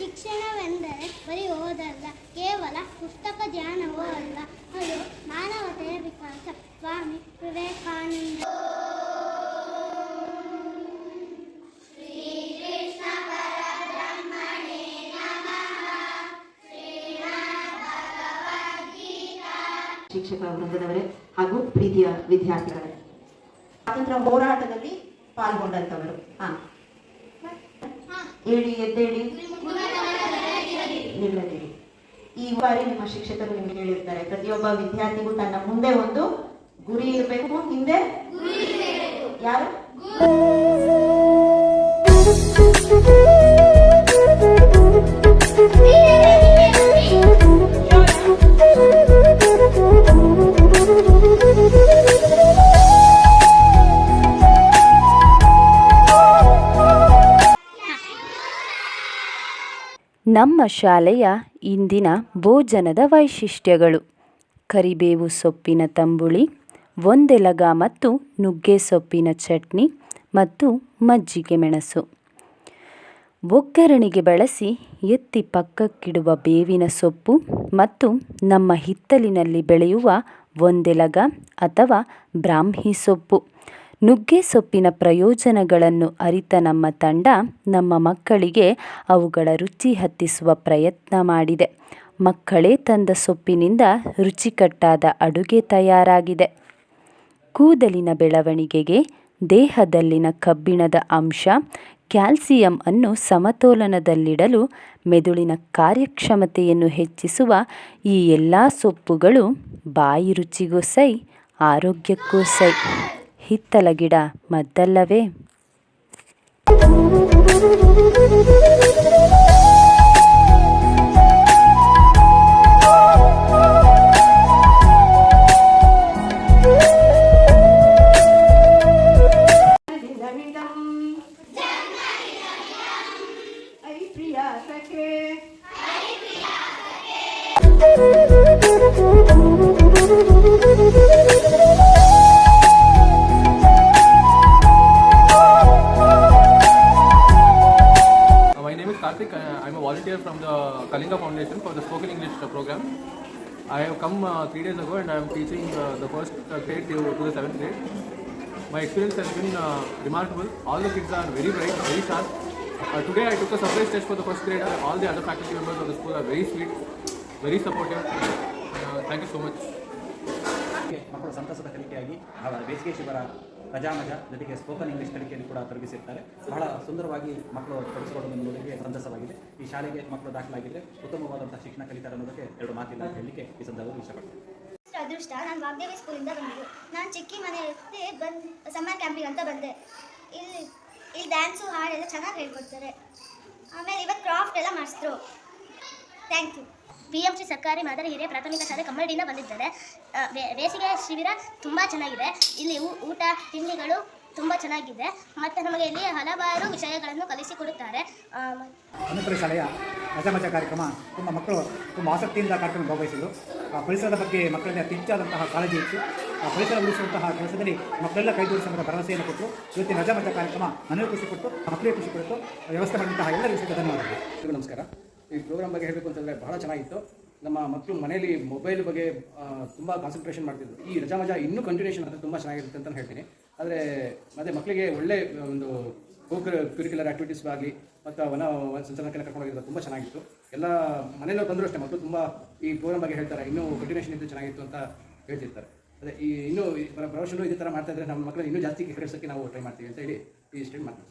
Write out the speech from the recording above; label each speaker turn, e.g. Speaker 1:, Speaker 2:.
Speaker 1: ಶಿಕ್ಷಣವೆಂದರೆ ಬರೀ ಓದಲ್ಲ ಕೇವಲ ಪುಸ್ತಕ ಜ್ಞಾನವೂ ಅಲ್ಲ. ಅದು ಮಾನವತೆಯ ವಿಕಾಸ. ಸ್ವಾಮಿ ವಿವೇಕಾನಂದ.
Speaker 2: ಶಿಕ್ಷಕ ವೃಂದದವರೇ ಹಾಗೂ ಪ್ರೀತಿಯ ವಿದ್ಯಾರ್ಥಿಗಳೇ ಸ್ವಾತಂತ್ರ್ಯ ಹೋರಾಟದಲ್ಲಿ ಪಾಲ್ಗೊಂಡಂತವರು. ಹಾ. ಹೇಳಿ ಎದ್ದೇಳಿ. ನಿಲ್ಲದಿರಿ. ಈ ಬಾರಿ ನಿಮ್ಮ ಶಿಕ್ಷಕರು ನಿಮಗೆ ಹೇಳಿರ್ತಾರೆ ಪ್ರತಿಯೊಬ್ಬ ವಿದ್ಯಾರ್ಥಿಗೂ ತನ್ನ ಮುಂದೆ ಒಂದು ಗುರಿ ಇರಬೇಕು. ಹಿಂದೆ ಯಾರು?
Speaker 3: ನಮ್ಮ ಶಾಲೆಯ ಇಂದಿನ ಭೋಜನದ ವೈಶಿಷ್ಟ್ಯಗಳು. ಕರಿಬೇವು ಸೊಪ್ಪಿನ ತಂಬುಳಿ, ಒಂದೆಲಗ ಮತ್ತು ನುಗ್ಗೆ ಸೊಪ್ಪಿನ ಚಟ್ನಿ ಮತ್ತು ಮಜ್ಜಿಗೆ ಮೆಣಸು. ಒಗ್ಗರಣೆಗೆ ಬಳಸಿ ಎತ್ತಿ ಪಕ್ಕಕ್ಕಿಡುವ ಬೇವಿನ ಸೊಪ್ಪು ಮತ್ತು ನಮ್ಮ ಹಿತ್ತಲಿನಲ್ಲಿ ಬೆಳೆಯುವ ಒಂದೆಲಗ ಅಥವಾ ಬ್ರಾಹ್ಮಿ ಸೊಪ್ಪು. ನುಗ್ಗೆ ಸೊಪ್ಪಿನ ಪ್ರಯೋಜನಗಳನ್ನು ಅರಿತ ನಮ್ಮ ತಂಡ ನಮ್ಮ ಮಕ್ಕಳಿಗೆ ಅವುಗಳ ರುಚಿ ಹತ್ತಿಸುವ ಪ್ರಯತ್ನ ಮಾಡಿದೆ. ಮಕ್ಕಳೇ ತಂದ ಸೊಪ್ಪಿನಿಂದ ರುಚಿಕಟ್ಟಾದ ಅಡುಗೆ ತಯಾರಾಗಿದೆ. ಕೂದಲಿನ ಬೆಳವಣಿಗೆಗೆ ದೇಹದಲ್ಲಿನ ಕಬ್ಬಿಣದ ಅಂಶ, ಕ್ಯಾಲ್ಸಿಯಂ ಅನ್ನು ಸಮತೋಲನದಲ್ಲಿಡಲು ಮೆದುಳಿನ ಕಾರ್ಯಕ್ಷಮತೆಯನ್ನು ಹೆಚ್ಚಿಸುವ ಈ ಎಲ್ಲ ಸೊಪ್ಪುಗಳು ಬಾಯಿ ರುಚಿಗೂ ಸೈ, ಆರೋಗ್ಯಕ್ಕೂ ಸೈ. ಹಿತ್ತಲ ಗಿಡ ಮದ್ದಲ್ಲವೇ?
Speaker 4: Thank I Kalinga Foundation for the spoken English uh, program. I have come uh, three days ago and I am teaching uh, the first uh, grade to, to the seventh grade. My experience has been uh, remarkable. All the kids are very bright, very sharp. Uh, today I took a surprise test for the first grade. All the other faculty members of the school are very sweet, very supportive. Uh, thank you so much.
Speaker 5: ಹೀಗೆ ಮಕ್ಕಳು ಸಂತಸದ ಕಲಿಕೆಯಾಗಿ ಅವರ ಬೇಸಿಗೆ ಶಿಬಿರ ರಜಾ ಮಜಾ ಜೊತೆಗೆ spoken English ಕಲಿಕೆಯನ್ನು ಕೂಡ ತೊಡಗಿಸಿರ್ತಾರೆ. ಬಹಳ ಸುಂದರವಾಗಿ ಮಕ್ಕಳು ತೊಡಗಿಸಿಕೊಳ್ಳುವುದು ನೋಡಲಿಕ್ಕೆ ಸಂತಸವಾಗಿದೆ. ಈ ಶಾಲೆಗೆ ಮಕ್ಕಳು ದಾಖಲಾಗಿದ್ದರೆ ಉತ್ತಮವಾದಂಥ ಶಿಕ್ಷಣ ಕಲಿತಾರೆ ಅನ್ನೋದಕ್ಕೆ ಎರಡು ಮಾತಿಲ್ಲ ಹೇಳಲಿಕ್ಕೆ ಈ ಸಂದರ್ಭದಲ್ಲಿ ಇಷ್ಟಪಡ್ತೀನಿ.
Speaker 1: ಅದೃಷ್ಟ ನಾನು ವಾಗ್ದೇವಿ ಸ್ಕೂಲಿಂದ ಬಂದಿದ್ದು ನಾನು ಚಿಕ್ಕಿ ಮನೆಯಲ್ಲಿ ಬಂದು ಸಮ್ಮರ್ ಕ್ಯಾಂಪಿಗೆ ಅಂತ ಬಂದೆ. ಇಲ್ಲಿ ಇಲ್ಲಿ ಡ್ಯಾನ್ಸು ಹಾಡೆಲ್ಲ ಚೆನ್ನಾಗಿ ಹೇಳ್ಕೊಡ್ತಾರೆ. ಆಮೇಲೆ ಇವತ್ತು ಕ್ರಾಫ್ಟ್ ಎಲ್ಲ ಮಾಡಿಸಿದ್ರು. Thank you P M C ಸರ್ಕಾರಿ ಮಾದರಿ ಹಿರಿಯ ಪ್ರಾಥಮಿಕ ಶಾಲೆ ಕಮ್ಮಡಿಯಿಂದ ಬಂದಿದ್ದಾರೆ. ಬೇಸಿಗೆ ಶಿಬಿರ ತುಂಬ ಚೆನ್ನಾಗಿದೆ. ಇಲ್ಲಿ ಊಟ ತಿಂಡಿಗಳು ತುಂಬ ಚೆನ್ನಾಗಿದೆ. ಮತ್ತು ನಮಗೆ ಇಲ್ಲಿ ಹಲವಾರು ವಿಷಯಗಳನ್ನು ಕಲಿಸಿಕೊಡುತ್ತಾರೆ
Speaker 6: ಅನುಕೂಲ ಶಾಲೆಯ ಮಜಾ ಮಜಾ ಕಾರ್ಯಕ್ರಮ ತುಂಬ ಮಕ್ಕಳು ತುಂಬ ಆಸಕ್ತಿಯಿಂದ ಕಾರ್ಯಕ್ರಮ ಭಾಗವಹಿಸಿದರು ಆ ಪರಿಸರದ ಬಗ್ಗೆ ಮಕ್ಕಳಿಗೆ ಅತಿ ಹೆಚ್ಚಾದಂತಹ ಕಾಳಜಿ ಇತ್ತು. ಆ ಪರಿಸರ ಉಳಿಸುವಂತಹ ಕೆಲಸದಲ್ಲಿ ಮಕ್ಕಳೆಲ್ಲ ಕೈ ಜೋಡಿಸುವಂತಹ ಭರವಸೆಯನ್ನು ಕೊಟ್ಟು ಇವತ್ತಿನ ರಜಾ ಮಜಾ ಕಾರ್ಯಕ್ರಮ ನನಗೆ ಖುಷಿ ಕೊಟ್ಟು ಮಕ್ಕಳಿಗೆ ಖುಷಿ ಕೊಟ್ಟು ವ್ಯವಸ್ಥೆ ಮಾಡಿದಂತಹ ಎಲ್ಲರಿಗೂ ಧನ್ಯವಾದಗಳು.
Speaker 5: ನಮಸ್ಕಾರ. ಈ ಪ್ರೋಗ್ರಾಮ್ ಬಗ್ಗೆ ಹೇಳಬೇಕು ಅಂತಂದರೆ ಬಹಳ ಚೆನ್ನಾಗಿತ್ತು. ನಮ್ಮ ಮಕ್ಕಳು ಮನೆಯಲ್ಲಿ ಮೊಬೈಲ್ ಬಗ್ಗೆ ತುಂಬ ಕಾನ್ಸಂಟ್ರೇಷನ್ ಮಾಡ್ತಿದ್ರು. ಈ ರಜಾ ಮಜಾ ಇನ್ನೂ ಕಂಟಿನ್ಯೂಷನ್ ಆದರೆ ತುಂಬ ಚೆನ್ನಾಗಿರುತ್ತೆ ಅಂತ ಹೇಳ್ತೀನಿ. ಆದರೆ ಮತ್ತು ಮಕ್ಕಳಿಗೆ ಒಳ್ಳೆ, ಒಂದು ಕೋ ಕ್ಯೂರಿಕ್ಯುಲರ್ ಆ್ಯಕ್ಟಿವಿಟೀಸ್ ಆಗಲಿ, ಮತ್ತು ವನ ವನ ಸಂಚಲನಕ್ಕೆಲ್ಲ ಕರ್ಕೊಂಡು ಹೋಗಿದ್ದು ತುಂಬ ಚೆನ್ನಾಗಿತ್ತು. ಎಲ್ಲ ಮನೆಯಲ್ಲೂ ತಂದರೂ ಅಷ್ಟೇ ಮಕ್ಕಳು ತುಂಬ ಈ ಪ್ರೋಗ್ರಾಮ್ ಬಗ್ಗೆ ಹೇಳ್ತಾರೆ. ಇನ್ನೂ ಕಂಟಿನ್ಯೂಷನ್ ಇದ್ದು ಚೆನ್ನಾಗಿತ್ತು ಅಂತ ಹೇಳ್ತಿರ್ತಾರೆ. ಅದೇ, ಈ ಇನ್ನೂ ಪ್ರೊಫೆಷನು ಇದೇ ಥರ ಮಾಡ್ತಾ ಇದ್ದರೆ ನಮ್ಮ ಮಕ್ಕಳು ಇನ್ನೂ ಜಾಸ್ತಿ ಕಲಿಸೋಕ್ಕೆ ನಾವು ಟ್ರೈ ಮಾಡ್ತೀವಿ ಅಂತ ಹೇಳಿ ಈ ಸ್ಟೇಟ್ ಮಾಡ್ತೀವಿ